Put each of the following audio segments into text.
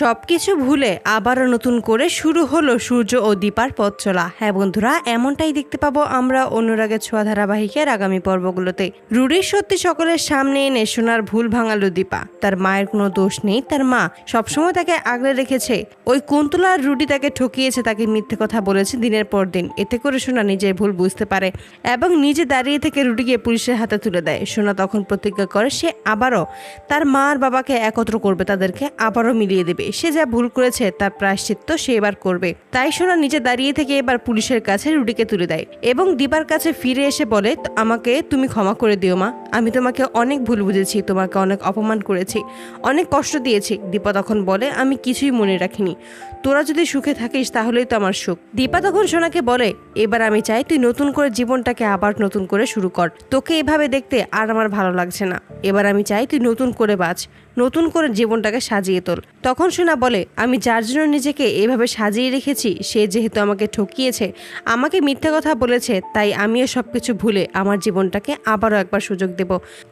সবকিছু ভুলে আবারও নতুন করে শুরু হলো সূর্য ও দীপার পথ চলা। হ্যাঁ বন্ধুরা, এমনটাই দেখতে পাবো আমরা অনুরাগের ছোঁয়া ধারাবাহিকের আগামী পর্বগুলোতে। রুডির সত্যি সকলের সামনে এনে সোনার ভুল ভাঙালো দীপা। তার মায়ের কোনো দোষ নেই, তার মা সবসময় তাকে আগলে রেখেছে। ওই কুন্তলার রুডি তাকে ঠকিয়েছে, তাকে মিথ্যে কথা বলেছে দিনের পর দিন। এতে করে সোনা নিজের ভুল বুঝতে পারে এবং নিজে দাঁড়িয়ে থেকে রুডিকে পুলিশের হাতে তুলে দেয়। সোনা তখন প্রতিজ্ঞা করে সে আবারও তার মা আর বাবাকে একত্র করবে, তাদেরকে আবারও মিলিয়ে দেবে। সে যা ভুল করেছে তার প্রায়শ্চিত্ত সে এবার করবে। তাই সোনা নিজে দাঁড়িয়ে থেকে এবার পুলিশের কাছে রুডিকে তুলে দেয় এবং দিবার কাছে ফিরে এসে বলে, আমাকে তুমি ক্ষমা করে দিও মা। আমি তোমাকে অনেক ভুল বুঝেছি, তোমাকে অনেক অপমান করেছি, অনেক কষ্ট দিয়েছি। দীপা তখন বলে, আমি কিছুই মনে রাখিনি। তোরা যদি সুখে থাকিস, তাহলেই তো আমার সুখ। দীপা তখন সোনাকে বলে, এবার আমি চাই তুই নতুন করে জীবনটাকে আবার নতুন করে শুরু কর। তোকে এভাবে দেখতে আর আমার ভালো লাগছে না। এবার আমি চাই তুই নতুন করে বাঁচ, নতুন করে জীবনটাকে সাজিয়ে তোল। তখন সোনা বলে, আমি যার জন্য নিজেকে এভাবে সাজিয়ে রেখেছি, সে যেহেতু আমাকে ঠকিয়েছে, আমাকে মিথ্যা কথা বলেছে, তাই আমিও সব কিছু ভুলে আমার জীবনটাকে আবারও একবার সুযোগ দেব।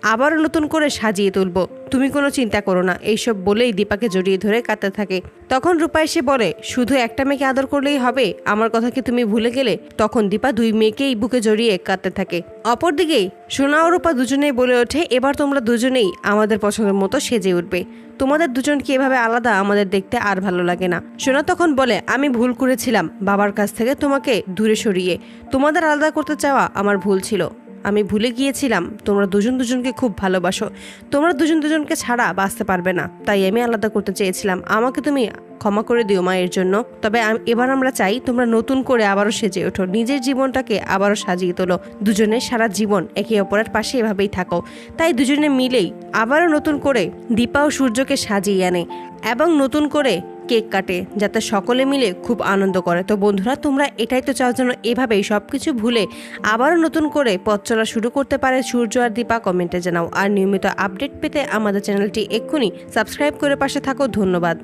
আবারও নতুন করে সাজিয়ে তুলব। তুমি কোনো চিন্তা করো না, এইসব বলেই দীপাকে জড়িয়ে ধরে কাঁদতে থাকে। তখন রূপা এসে বলে, শুধু একটা মেয়েকে আদর করলেই হবে? আমার কথা কি তুমি ভুলে গেলে? তখন দীপা দুই মেয়েকেই বুকে জড়িয়ে কাঁদতে থাকে। অপরদিকেই সোনা ও রূপা দুজনেই বলে ওঠে, এবার তোমরা দুজনেই আমাদের পছন্দের মতো সেজে উঠবে। তোমাদের দুজনকে এভাবে আলাদা? আমাদের দেখতে আর ভালো লাগে না। সোনা তখন বলে, আমি ভুল করেছিলাম। বাবার কাছ থেকে তোমাকে দূরে সরিয়ে। তোমাদের আলাদা করতে চাওয়া আমার ভুল ছিল। আমি ভুলে গিয়েছিলাম, তোমরা দুজন দুজনকে খুব ভালোবাসো। তোমরা দুজন দুজনকে ছাড়া বাঁচতে পারবে না। তাই আমি আলাদা করতে চেয়েছিলাম। আমাকে তুমি ক্ষমা করে দিও মায়ের জন্য। তবে এবার আমরা চাই তোমরা নতুন করে আবারও সেজে ওঠো। নিজের জীবনটাকে আবারও সাজিয়ে তোলো। দুজনে সারা জীবন একে অপরের পাশে এভাবেই থাকো। তাই দুজনে মিলেই আবারও নতুন করে দীপা ও সূর্যকে সাজিয়ে আনে এবং নতুন করে কেক কাটে, যাতে সকলে মিলে খুব আনন্দ করে। তো বন্ধুরা, তোমরা এটাই তো চাও যেন এভাবেই সব কিছু ভুলে আবারও নতুন করে পথ চলা শুরু করতে পারে সূর্য আর দীপা কমেন্টে জানাও। আর নিয়মিত আপডেট পেতে আমাদের চ্যানেলটি এক্ষুনি সাবস্ক্রাইব করে পাশে থাকো। ধন্যবাদ।